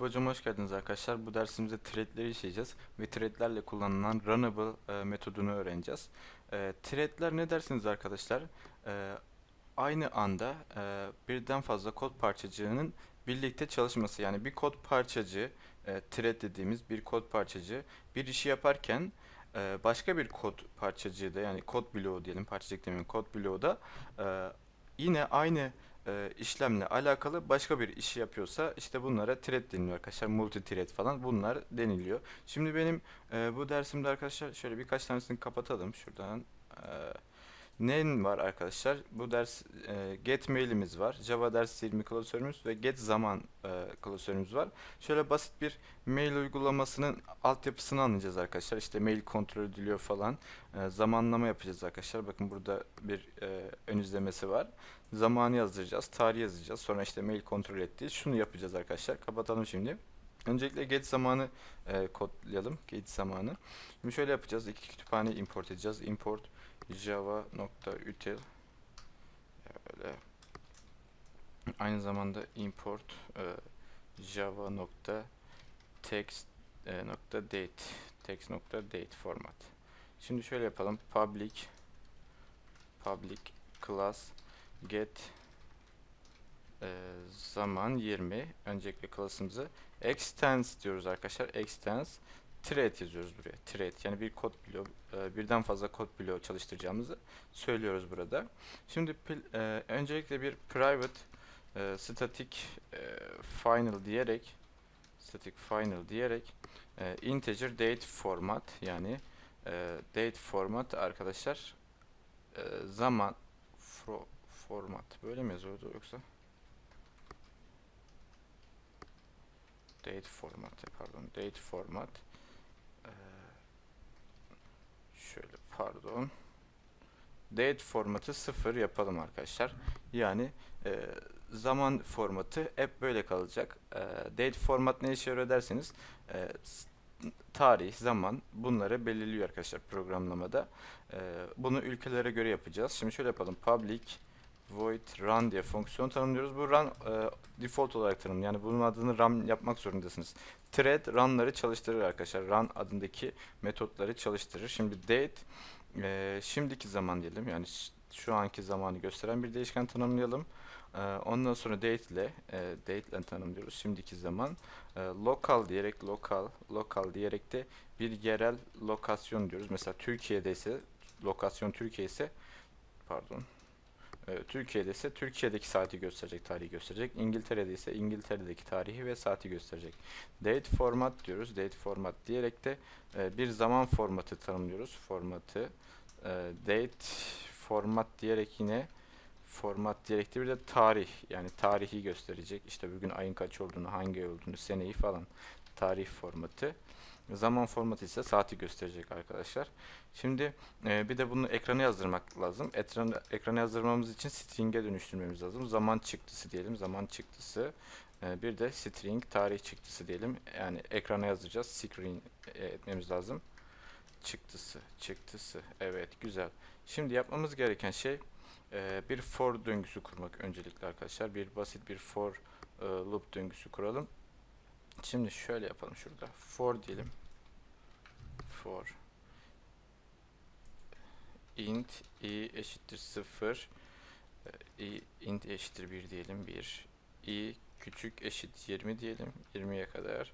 YouTube hocam hoş geldiniz arkadaşlar. Bu dersimizde threadleri işleyeceğiz ve threadlerle kullanılan runnable e, metodunu öğreneceğiz. E, threadler ne dersiniz arkadaşlar? E, aynı anda e, birden fazla kod parçacığının birlikte çalışması. Yani bir kod parçacığı, e, thread dediğimiz bir kod parçacığı bir işi yaparken e, başka bir kod parçacığı da yani kod bloğu diyelim parçacık demeyelim kod bloğu da e, yine aynı e, işlemle alakalı başka bir işi yapıyorsa işte bunlara thread deniliyor arkadaşlar. Multi thread falan bunlar deniliyor. Şimdi benim e, bu dersimde arkadaşlar şöyle birkaç tanesini kapatalım şuradan. E, ne var arkadaşlar? Bu ders e, get mailimiz var. Java ders 20 klasörümüz ve get zaman e, klasörümüz var. Şöyle basit bir mail uygulamasının altyapısını anlayacağız arkadaşlar. İşte mail kontrol ediliyor falan. E, zamanlama yapacağız arkadaşlar. Bakın burada bir e, ön izlemesi var. Zamanı yazdıracağız, tarih yazacağız. Sonra işte mail kontrol etti. Şunu yapacağız arkadaşlar. Kapatalım şimdi. Öncelikle get zamanı e, kodlayalım. Get zamanı. Şimdi şöyle yapacağız. İki kütüphane import edeceğiz. Import java.util böyle aynı zamanda import e, java.text e, nokta date text nokta date format. Şimdi şöyle yapalım. Public public class get e, zaman 20 öncelikle class'ımızı extends diyoruz arkadaşlar. Extends thread yazıyoruz buraya. Thread yani bir kod bloğu e, birden fazla kod bloğu çalıştıracağımızı söylüyoruz burada. Şimdi e, öncelikle bir private e, static final diyerek static final diyerek integer date format yani date format arkadaşlar zaman format böyle mi yazıyordu yoksa date format pardon date format. Ee, şöyle pardon. Date formatı sıfır yapalım arkadaşlar. Yani e, zaman formatı hep böyle kalacak. E, date format ne işe yarıyor derseniz e, tarih zaman bunları belirliyor arkadaşlar programlamada. E, bunu ülkelere göre yapacağız. Şimdi şöyle yapalım. Public void run diye fonksiyon tanımlıyoruz. Bu run e, default olarak tanım. Yani bunun adını run yapmak zorundasınız. Thread run'ları çalıştırır arkadaşlar. Run adındaki metotları çalıştırır. Şimdi date e, şimdiki zaman diyelim. Yani şu anki zamanı gösteren bir değişken tanımlayalım. E, ondan sonra date ile e, date ile tanımlıyoruz. Şimdiki zaman e, local diyerek local local diyerek de bir yerel lokasyon diyoruz. Mesela Türkiye'de ise lokasyon Türkiye ise pardon Türkiye'de ise Türkiye'deki saati gösterecek, tarihi gösterecek. İngiltere'de ise İngiltere'deki tarihi ve saati gösterecek. Date format diyoruz. Date format diyerek de e, bir zaman formatı tanımlıyoruz. Formatı e, date format diyerek yine format diyerek de bir de tarih yani tarihi gösterecek. İşte bugün ayın kaç olduğunu, hangi ay olduğunu, seneyi falan tarih formatı. Zaman formatı ise saati gösterecek arkadaşlar. Şimdi e, bir de bunu ekrana yazdırmak lazım. Ekrana, ekrana yazdırmamız için string'e dönüştürmemiz lazım. Zaman çıktısı diyelim. Zaman çıktısı. E, bir de string tarih çıktısı diyelim. Yani ekrana yazdıracağız. Screen e, etmemiz lazım. Çıktısı, çıktısı. Evet, güzel. Şimdi yapmamız gereken şey e, bir for döngüsü kurmak öncelikle arkadaşlar. Bir basit bir for e, loop döngüsü kuralım. Şimdi şöyle yapalım şurada. For diyelim. For int i eşittir 0 i int eşittir 1 diyelim 1 i küçük eşit 20 diyelim 20'ye kadar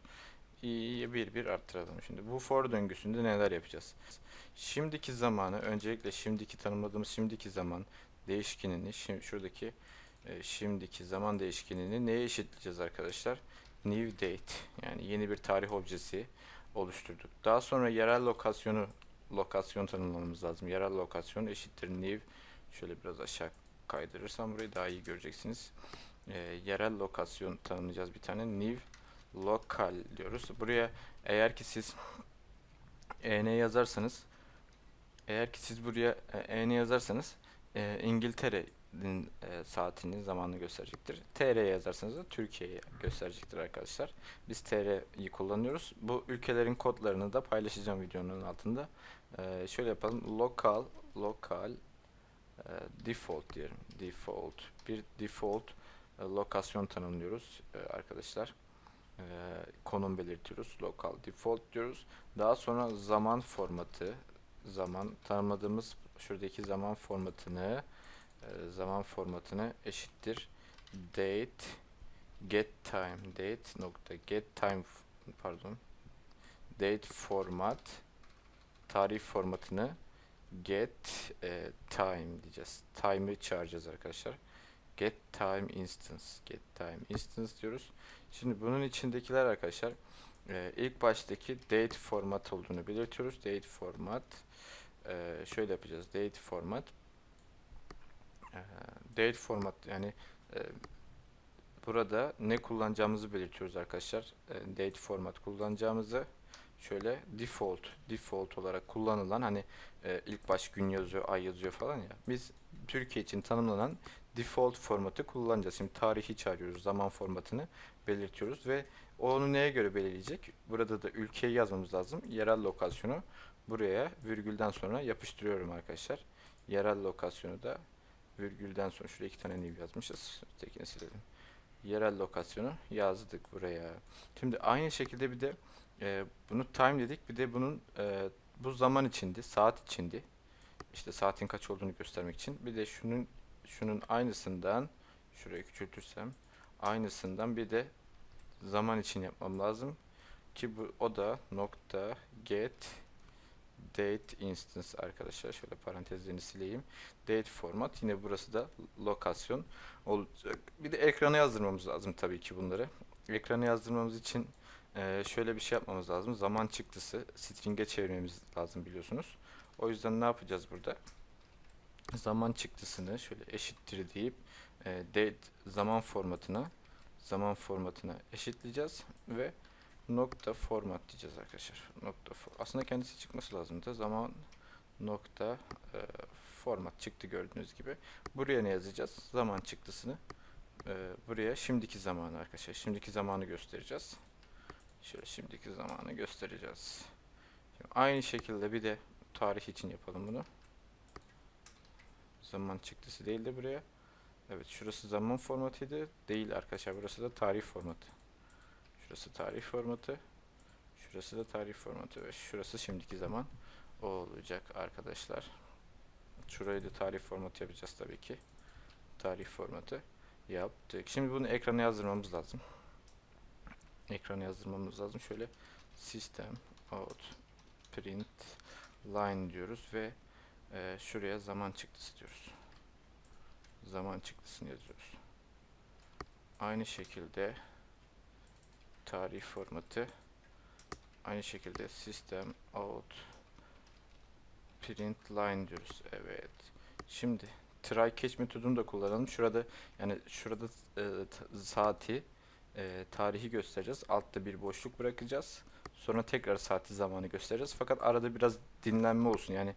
i'yi 1 1 arttıralım. Şimdi bu for döngüsünde neler yapacağız? Şimdiki zamanı öncelikle şimdiki tanımladığımız şimdiki zaman değişkenini şimdi şuradaki e, şimdiki zaman değişkenini neye eşitleyeceğiz arkadaşlar? New date yani yeni bir tarih objesi oluşturduk. Daha sonra yerel lokasyonu lokasyon tanımlamamız lazım. Yerel lokasyon eşittir new. Şöyle biraz aşağı kaydırırsam burayı daha iyi göreceksiniz. Ee, yerel lokasyon tanımlayacağız bir tane. New local diyoruz. Buraya eğer ki siz en yazarsanız eğer ki siz buraya en yazarsanız e, İngiltere'nin e, saatinin zamanını gösterecektir. TR yazarsanız da Türkiye'yi gösterecektir arkadaşlar. Biz TR'yi kullanıyoruz. Bu ülkelerin kodlarını da paylaşacağım videonun altında. Ee, şöyle yapalım. Local, local e, default diyelim. Default. Bir default e, lokasyon tanımlıyoruz e, arkadaşlar. e, konum belirtiyoruz. Local default diyoruz. Daha sonra zaman formatı zaman tanımladığımız şuradaki zaman formatını e, zaman formatını eşittir date get time date nokta get time pardon date format tarih formatını get e, time diyeceğiz. Time'ı çağıracağız arkadaşlar. Get time instance. Get time instance diyoruz. Şimdi bunun içindekiler arkadaşlar e, ilk baştaki date format olduğunu belirtiyoruz. Date format e, şöyle yapacağız. Date format e, date format yani e, burada ne kullanacağımızı belirtiyoruz arkadaşlar. E, date format kullanacağımızı şöyle default default olarak kullanılan hani e, ilk baş gün yazıyor, ay yazıyor falan ya. Biz Türkiye için tanımlanan default formatı kullanacağız. Şimdi tarihi çağırıyoruz, zaman formatını belirtiyoruz ve onu neye göre belirleyecek? Burada da ülkeyi yazmamız lazım. Yerel lokasyonu buraya virgülden sonra yapıştırıyorum arkadaşlar. Yerel lokasyonu da virgülden sonra şuraya iki tane new yazmışız. Tekini silelim. Yerel lokasyonu yazdık buraya. Şimdi aynı şekilde bir de e, bunu time dedik. Bir de bunun e, bu zaman içindi, saat içindi. İşte saatin kaç olduğunu göstermek için. Bir de şunun şunun aynısından şuraya küçültürsem aynısından bir de zaman için yapmam lazım ki bu o da nokta get date instance arkadaşlar şöyle parantezlerini sileyim. Date format yine burası da lokasyon olacak. Bir de ekrana yazdırmamız lazım tabii ki bunları. Ekrana yazdırmamız için e, şöyle bir şey yapmamız lazım. Zaman çıktısı string'e çevirmemiz lazım biliyorsunuz. O yüzden ne yapacağız burada? Zaman çıktısını şöyle eşittir deyip e, date zaman formatına zaman formatına eşitleyeceğiz ve nokta format diyeceğiz arkadaşlar. Nokta aslında kendisi çıkması lazımdı. Zaman nokta e, format çıktı gördüğünüz gibi. Buraya ne yazacağız? Zaman çıktısını e, buraya şimdiki zamanı arkadaşlar. Şimdiki zamanı göstereceğiz. Şöyle şimdiki zamanı göstereceğiz. Şimdi aynı şekilde bir de tarih için yapalım bunu. Zaman çıktısı değil de buraya. Evet şurası zaman formatıydı. Değil arkadaşlar burası da tarih formatı. Şurası tarih formatı. Şurası da tarih formatı ve şurası şimdiki zaman olacak arkadaşlar. Şurayı da tarih formatı yapacağız tabii ki. Tarih formatı yaptık. Şimdi bunu ekrana yazdırmamız lazım. Ekrana yazdırmamız lazım. Şöyle system out print line diyoruz ve e, şuraya zaman çıktısı diyoruz zaman çıktısını yazıyoruz. Aynı şekilde tarih formatı aynı şekilde system out print line diyoruz. Evet. Şimdi try catch metodunu da kullanalım. Şurada yani şurada e, saati e, tarihi göstereceğiz. Altta bir boşluk bırakacağız. Sonra tekrar saati zamanı göstereceğiz. Fakat arada biraz dinlenme olsun. Yani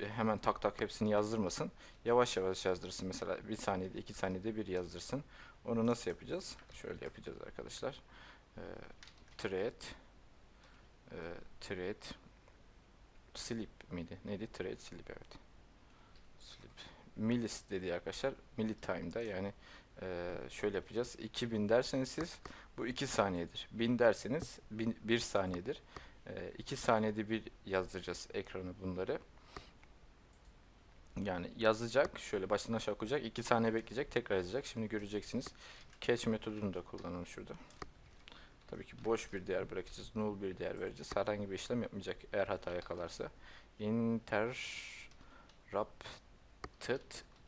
e, hemen tak tak hepsini yazdırmasın. Yavaş yavaş yazdırsın. Mesela bir saniyede iki saniyede bir yazdırsın. Onu nasıl yapacağız? Şöyle yapacağız arkadaşlar. E, thread e, thread sleep miydi? Neydi? Thread sleep evet. Sleep. Millis dedi arkadaşlar. Milli time'da yani e, şöyle yapacağız. 2000 derseniz siz bu 2 saniyedir. 1000 derseniz 1 saniyedir. 2 saniyede bir yazdıracağız ekrana bunları. Yani yazacak, şöyle baştan aşağı okuyacak, 2 saniye bekleyecek, tekrar yazacak. Şimdi göreceksiniz. Catch metodunu da kullanalım şurada. Tabii ki boş bir değer bırakacağız, null bir değer vereceğiz. Herhangi bir işlem yapmayacak eğer hata yakalarsa. Interrupted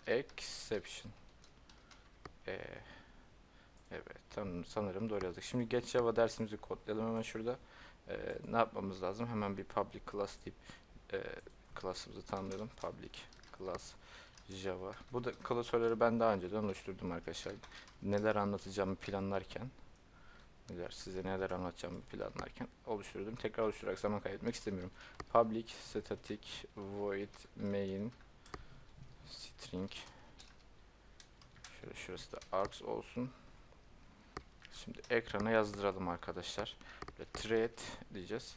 exception. Ee, evet, tam sanırım doğru yazdık. Şimdi Get Java dersimizi kodlayalım hemen şurada. Ee, ne yapmamız lazım? Hemen bir public class deyip e, class'ımızı tanımlayalım. Public class Java. Bu da klasörleri ben daha önceden oluşturdum arkadaşlar. Neler anlatacağımı planlarken neler size neler anlatacağımı planlarken oluşturdum. Tekrar oluşturarak zaman kaybetmek istemiyorum. Public static void main string şöyle şurası da args olsun. Şimdi ekrana yazdıralım arkadaşlar. Böyle thread diyeceğiz.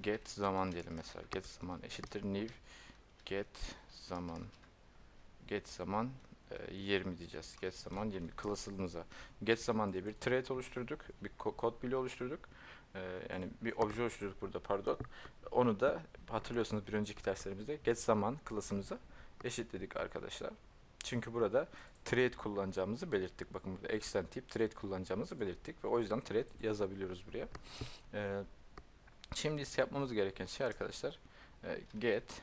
Get zaman diyelim mesela. Get zaman eşittir new get zaman get zaman e, 20 diyeceğiz. Get zaman 20 class'ımıza. Get zaman diye bir thread oluşturduk. Bir ko- kod bloğu oluşturduk. E, yani bir obje oluşturduk burada pardon. Onu da hatırlıyorsunuz bir önceki derslerimizde get zaman class'ımıza eşitledik arkadaşlar. Çünkü burada thread kullanacağımızı belirttik. Bakın burada extend tip thread kullanacağımızı belirttik ve o yüzden thread yazabiliyoruz buraya. E, şimdi ise yapmamız gereken şey arkadaşlar e, get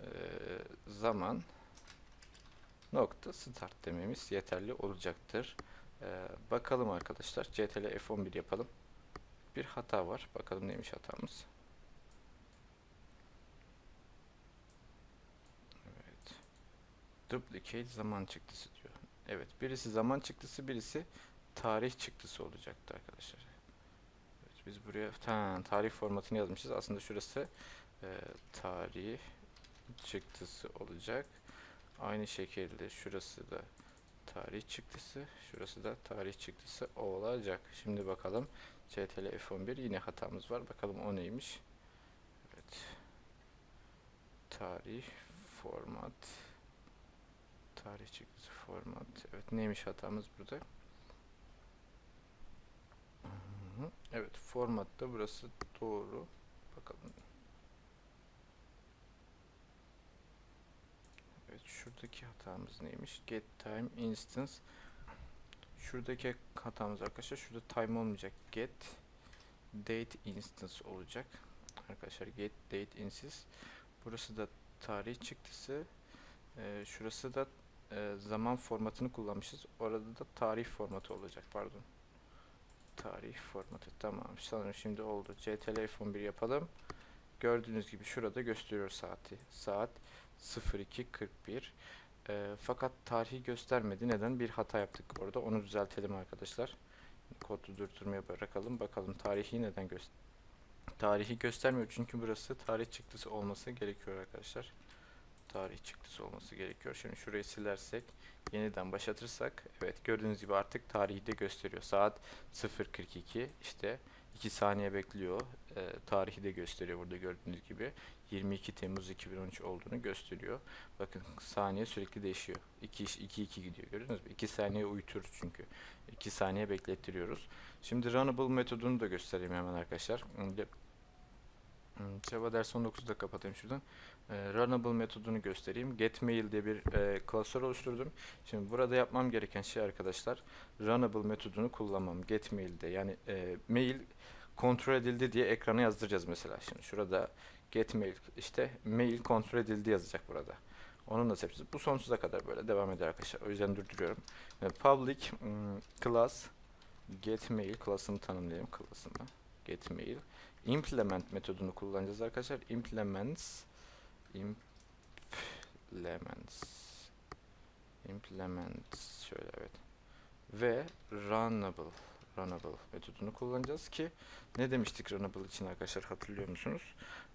e, zaman nokta start dememiz yeterli olacaktır. E, bakalım arkadaşlar ctl f11 yapalım. Bir hata var. Bakalım neymiş hatamız. Evet. Duplicate zaman çıktısı diyor. Evet. Birisi zaman çıktısı, birisi tarih çıktısı olacaktı arkadaşlar. Evet, biz buraya ta, tarih formatını yazmışız. Aslında şurası e, tarih çıktısı olacak. Aynı şekilde şurası da tarih çıktısı, şurası da tarih çıktısı olacak. Şimdi bakalım CTRL F11 yine hatamız var. Bakalım o neymiş? Evet. Tarih format tarih çıktısı format. Evet neymiş hatamız burada? Evet formatta burası doğru. Bakalım. Evet şuradaki hatamız neymiş? Get time instance. Şuradaki hatamız arkadaşlar şurada time olmayacak. Get date instance olacak. Arkadaşlar get date instance. Burası da tarih çıktısı. Ee, şurası da e, zaman formatını kullanmışız. Orada da tarih formatı olacak. Pardon. Tarih formatı. Tamam. Sanırım şimdi oldu. CTRL F11 yapalım. Gördüğünüz gibi şurada gösteriyor saati. Saat 02.41. Ee, fakat tarihi göstermedi. Neden? Bir hata yaptık orada. Onu düzeltelim arkadaşlar. Kodu durdurmaya bırakalım. Bakalım tarihi neden göster Tarihi göstermiyor çünkü burası tarih çıktısı olması gerekiyor arkadaşlar. Tarih çıktısı olması gerekiyor. Şimdi şurayı silersek, yeniden başlatırsak, evet gördüğünüz gibi artık tarihi de gösteriyor. Saat 0.42 işte 2 saniye bekliyor. Ee, tarihi de gösteriyor burada gördüğünüz gibi. 22 Temmuz 2013 olduğunu gösteriyor. Bakın saniye sürekli değişiyor. 2 2 2 gidiyor gördünüz mü? 2 saniye uyutuyoruz çünkü. 2 saniye beklettiriyoruz. Şimdi runnable metodunu da göstereyim hemen arkadaşlar. Şimdi hmm, Java ders 19'da kapatayım şuradan. Ee, runnable metodunu göstereyim. GetMail diye bir e, klasör oluşturdum. Şimdi burada yapmam gereken şey arkadaşlar runnable metodunu kullanmam. Getmail'de yani e, mail kontrol edildi diye ekrana yazdıracağız mesela. Şimdi şurada get mail işte mail kontrol edildi yazacak burada. Onu nasıl yapacağız? Bu sonsuza kadar böyle devam eder arkadaşlar. O yüzden durduruyorum. Yani public ım, class get mail class'ını tanımlayayım class'ını. Get mail implement metodunu kullanacağız arkadaşlar. Implements implements implements şöyle evet ve runnable runnable metodunu kullanacağız ki ne demiştik runnable için arkadaşlar hatırlıyor musunuz?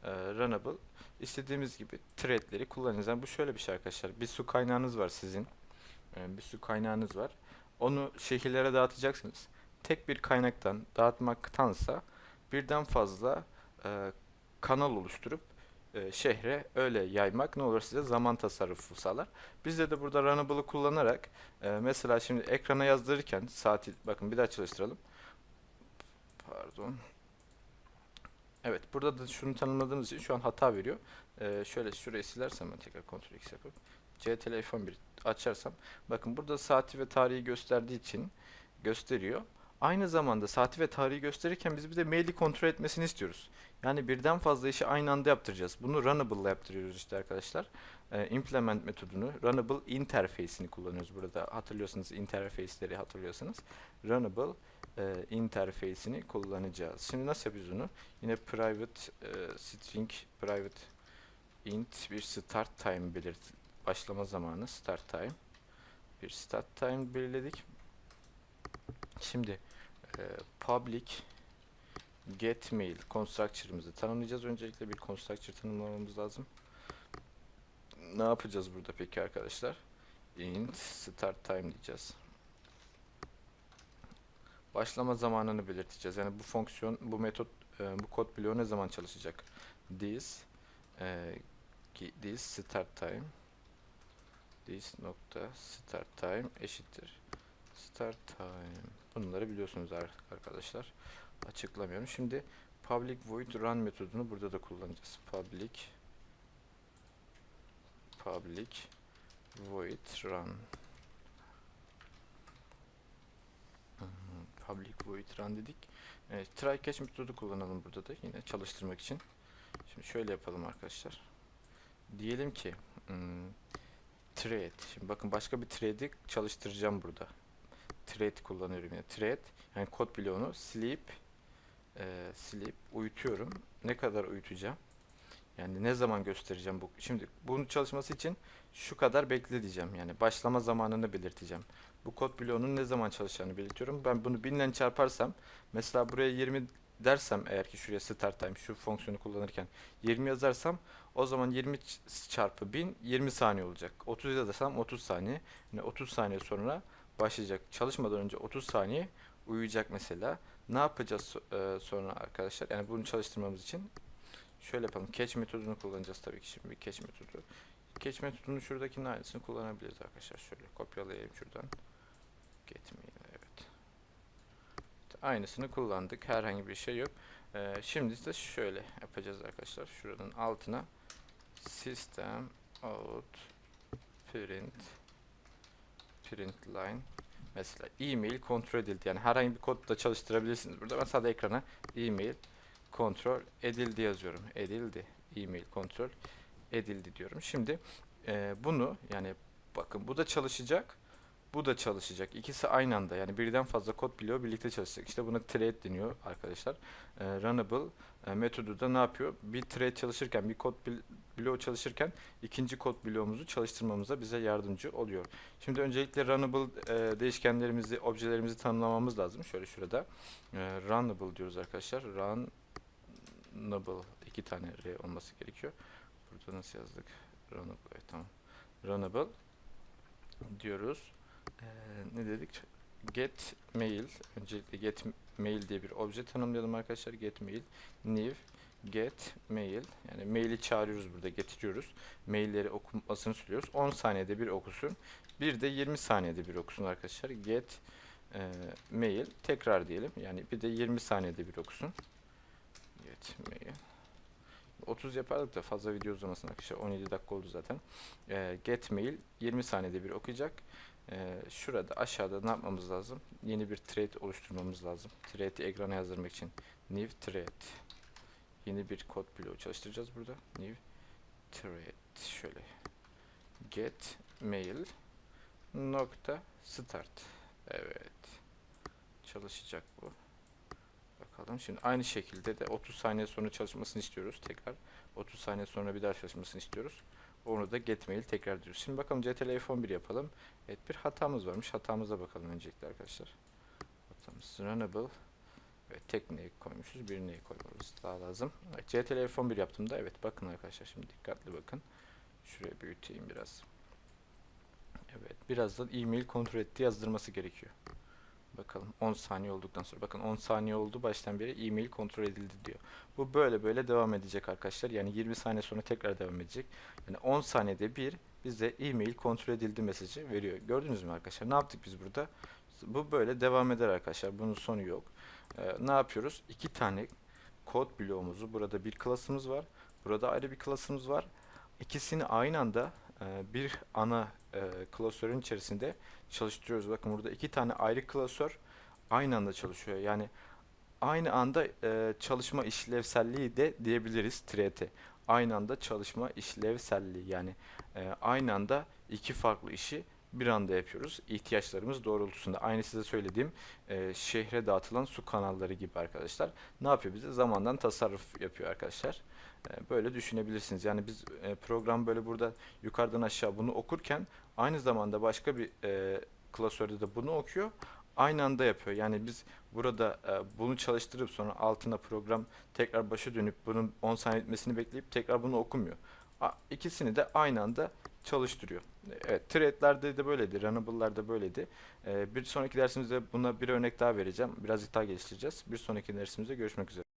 Ee, runnable istediğimiz gibi threadleri kullanacağız. Yani bu şöyle bir şey arkadaşlar. Bir su kaynağınız var sizin. Ee, bir su kaynağınız var. Onu şehirlere dağıtacaksınız. Tek bir kaynaktan dağıtmaktansa birden fazla e, kanal oluşturup e, şehre öyle yaymak ne olur size zaman tasarrufu sağlar. Bizde de burada runnable'ı kullanarak e, mesela şimdi ekrana yazdırırken saati bakın bir daha çalıştıralım. Pardon. Evet burada da şunu tanımladığımız için şu an hata veriyor. E, şöyle şurayı silersem tekrar Ctrl X yapıp CTRL F11 açarsam bakın burada saati ve tarihi gösterdiği için gösteriyor. Aynı zamanda saati ve tarihi gösterirken biz bir de maili kontrol etmesini istiyoruz. Yani birden fazla işi aynı anda yaptıracağız. Bunu runnable yaptırıyoruz işte arkadaşlar. Ee, implement metodunu, runnable interface'ini kullanıyoruz burada. Hatırlıyorsanız interface'leri hatırlıyorsanız. Runnable e, interface'ini kullanacağız. Şimdi nasıl yapıyoruz bunu? Yine private e, string private int bir start time belirt başlama zamanı start time. Bir start time belirledik. Şimdi e, public get mail constructor'ımızı tanımlayacağız. Öncelikle bir constructor tanımlamamız lazım. Ne yapacağız burada peki arkadaşlar? int start time diyeceğiz. Başlama zamanını belirteceğiz. Yani bu fonksiyon, bu metot, e, bu kod bloğu ne zaman çalışacak? This e, this start time this nokta start time eşittir start time. Bunları biliyorsunuz ar- arkadaşlar. Açıklamıyorum. Şimdi public void run metodunu burada da kullanacağız. Public public void run Hmm, public void run dedik. Evet, try catch metodu kullanalım burada da yine çalıştırmak için. Şimdi şöyle yapalım arkadaşlar. Diyelim ki hmm, thread. Şimdi bakın başka bir thread'i çalıştıracağım burada. Thread kullanıyorum yine. Thread yani kod bloğunu silip e, silip uyutuyorum. Ne kadar uyutacağım? Yani ne zaman göstereceğim bu? Şimdi bunun çalışması için şu kadar bekle diyeceğim. Yani başlama zamanını belirteceğim. Bu kod bloğunun ne zaman çalışacağını belirtiyorum. Ben bunu 1000 ile çarparsam mesela buraya 20 dersem eğer ki şuraya start time şu fonksiyonu kullanırken 20 yazarsam o zaman 20 ç- çarpı 1000 20 saniye olacak. 30 yazarsam 30 saniye. Yani 30 saniye sonra başlayacak. Çalışmadan önce 30 saniye uyuyacak mesela. Ne yapacağız e, sonra arkadaşlar? Yani bunu çalıştırmamız için şöyle yapalım. Catch metodunu kullanacağız tabii ki şimdi bir catch metodu. Catch metodunun şuradakinin aynısını kullanabiliriz arkadaşlar. Şöyle kopyalayayım şuradan. Getmeyi evet. Aynısını kullandık. Herhangi bir şey yok. Ee, şimdi de şöyle yapacağız arkadaşlar. Şuranın altına system out print print line mesela e-mail kontrol edildi. Yani herhangi bir kodda çalıştırabilirsiniz. Burada mesela da ekrana e-mail kontrol edildi yazıyorum. Edildi. E-mail kontrol edildi diyorum. Şimdi e, bunu yani bakın bu da çalışacak. Bu da çalışacak. İkisi aynı anda yani birden fazla kod bloğu birlikte çalışacak. İşte buna thread deniyor arkadaşlar. E, runnable e, metodu da ne yapıyor? Bir thread çalışırken, bir kod bl- bloğu çalışırken ikinci kod bloğumuzu çalıştırmamıza bize yardımcı oluyor. Şimdi öncelikle runnable e, değişkenlerimizi, objelerimizi tanımlamamız lazım. Şöyle şurada e, runnable diyoruz arkadaşlar. Runnable iki tane R olması gerekiyor. Burada nasıl yazdık? Runnable. Evet, tamam. Runnable diyoruz. Ee, ne dedik? Get mail. Öncelikle get mail diye bir obje tanımlayalım arkadaşlar. Get mail. New get mail. Yani maili çağırıyoruz burada. Getiriyoruz. Mailleri okumasını söylüyoruz. 10 saniyede bir okusun. Bir de 20 saniyede bir okusun arkadaşlar. Get e, mail. Tekrar diyelim. Yani bir de 20 saniyede bir okusun. Get mail. 30 yapardık da fazla video uzamasın arkadaşlar. 17 dakika oldu zaten. Ee, get mail 20 saniyede bir okuyacak. Ee, şurada aşağıda ne yapmamız lazım? Yeni bir thread oluşturmamız lazım. Thread'i ekrana yazdırmak için new thread. Yeni bir kod bloğu çalıştıracağız burada. New thread. Şöyle. Get mail nokta start. Evet. Çalışacak bu. Bakalım. Şimdi aynı şekilde de 30 saniye sonra çalışmasını istiyoruz. Tekrar 30 saniye sonra bir daha çalışmasını istiyoruz. Onu da get tekrar diyoruz. Şimdi bakalım CTRL F11 yapalım. Evet bir hatamız varmış. Hatamıza bakalım öncelikle arkadaşlar. Hatamız runnable. Evet tek neyi koymuşuz. Bir neyi koymamız daha lazım. Evet CTRL F11 yaptığımda evet bakın arkadaşlar şimdi dikkatli bakın. Şuraya büyüteyim biraz. Evet birazdan e-mail kontrol etti yazdırması gerekiyor. Bakalım 10 saniye olduktan sonra. Bakın 10 saniye oldu baştan beri e-mail kontrol edildi diyor. Bu böyle böyle devam edecek arkadaşlar. Yani 20 saniye sonra tekrar devam edecek. Yani 10 saniyede bir bize e-mail kontrol edildi mesajı veriyor. Gördünüz mü arkadaşlar? Ne yaptık biz burada? Bu böyle devam eder arkadaşlar. Bunun sonu yok. Ee, ne yapıyoruz? İki tane kod bloğumuzu burada bir klasımız var. Burada ayrı bir klasımız var. İkisini aynı anda e, bir ana e, klasörün içerisinde çalıştırıyoruz. Bakın burada iki tane ayrı klasör aynı anda çalışıyor. Yani aynı anda e, çalışma işlevselliği de diyebiliriz thread'e. Aynı anda çalışma işlevselliği yani e, aynı anda iki farklı işi bir anda yapıyoruz. İhtiyaçlarımız doğrultusunda. Aynı size söylediğim e, şehre dağıtılan su kanalları gibi arkadaşlar. Ne yapıyor bize? Zamandan tasarruf yapıyor arkadaşlar. E, böyle düşünebilirsiniz. Yani biz e, program böyle burada yukarıdan aşağı bunu okurken aynı zamanda başka bir e, klasörde de bunu okuyor. Aynı anda yapıyor. Yani biz burada e, bunu çalıştırıp sonra altına program tekrar başa dönüp bunun 10 saniye bitmesini bekleyip tekrar bunu okumuyor. A, ikisini de aynı anda çalıştırıyor. Evet, threadlerde de böyleydi, runnable'larda böyleydi. E, bir sonraki dersimizde buna bir örnek daha vereceğim. Birazcık daha geliştireceğiz. Bir sonraki dersimizde görüşmek üzere.